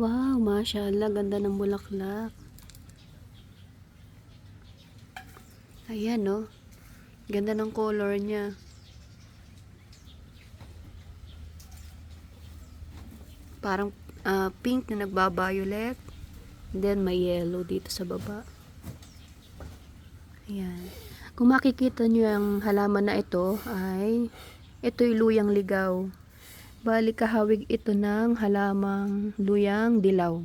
Wow, mashallah, ganda ng bulaklak. Ayan, no? Ganda ng color niya. Parang ah, pink na nagba-violet. Then, may yellow dito sa baba. Ayan. Kung makikita nyo yung halaman na ito, ay ito'y luyang ligaw. Bali kahawig ito ng halamang luyang dilaw.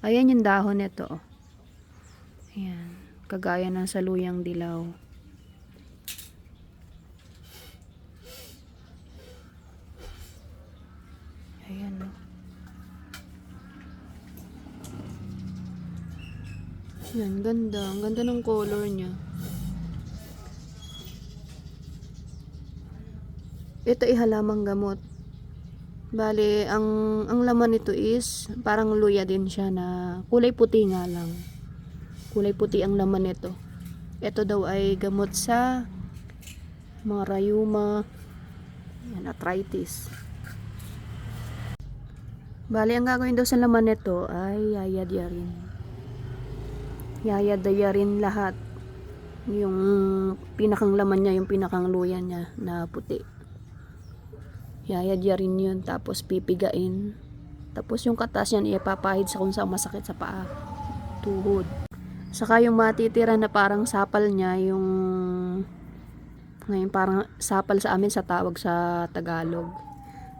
Ayan yung dahon nito. Ayan. Kagaya ng sa luyang dilaw. Ayan no. Yan, ganda. Ang ganda ng color niya. Ito ay halamang gamot. Bale, ang ang laman nito is parang luya din siya na kulay puti nga lang. Kulay puti ang laman nito. Ito daw ay gamot sa mga rayuma, yan, arthritis. Bale, ang gagawin daw sa laman nito ay yayadyarin. Yayadayarin lahat. Yung pinakang laman niya, yung pinakang luya niya na puti. Yayadyarin yun, tapos pipigain. Tapos yung katas yan, ipapahid sa kung saan masakit sa paa. Tuhod. Saka yung matitira na parang sapal niya, yung ngayon parang sapal sa amin sa tawag sa Tagalog.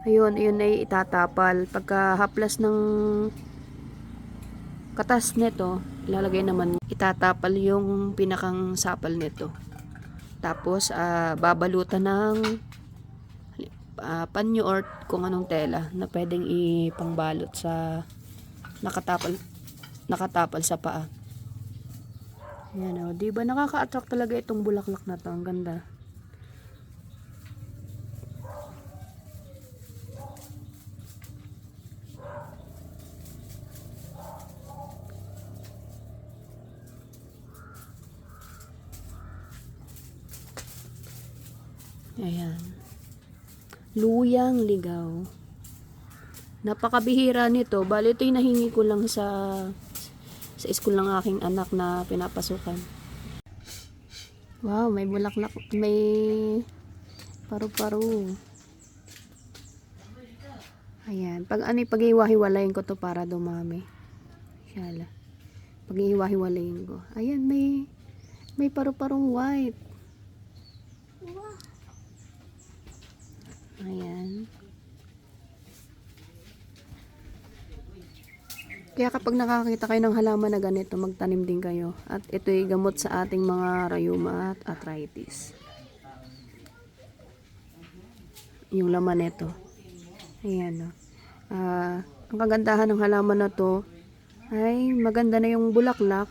Ayun, yun ay itatapal. Pagka haplas ng katas nito, ilalagay naman, itatapal yung pinakang sapal nito. Tapos, ah, babalutan ng ah, panyo or kung anong tela na pwedeng ipangbalot sa nakatapal nakatapal sa paa. Yan o. Di ba nakaka-attract talaga itong bulaklak na to? Ang ganda. Ayan. Luyang ligaw. Napakabihira nito. Bali, ito yung nahingi ko lang sa sa school ng aking anak na pinapasukan. Wow, may bulaklak. May paru-paru. Ayan. Pag ano, pag iwahiwalayin ko to para dumami. Shala. Pag iwahiwalayin ko. Ayan, may may paru-parong white. Ayan. Kaya kapag nakakita kayo ng halaman na ganito, magtanim din kayo. At ito'y gamot sa ating mga rayuma at arthritis. Yung laman nito. Ayan. Oh. Ah, ang kagandahan ng halaman na to ay maganda na yung bulaklak.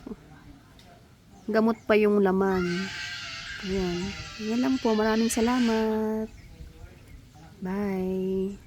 Gamot pa yung laman. Ayan. Yan lang po. Maraming salamat. Bye.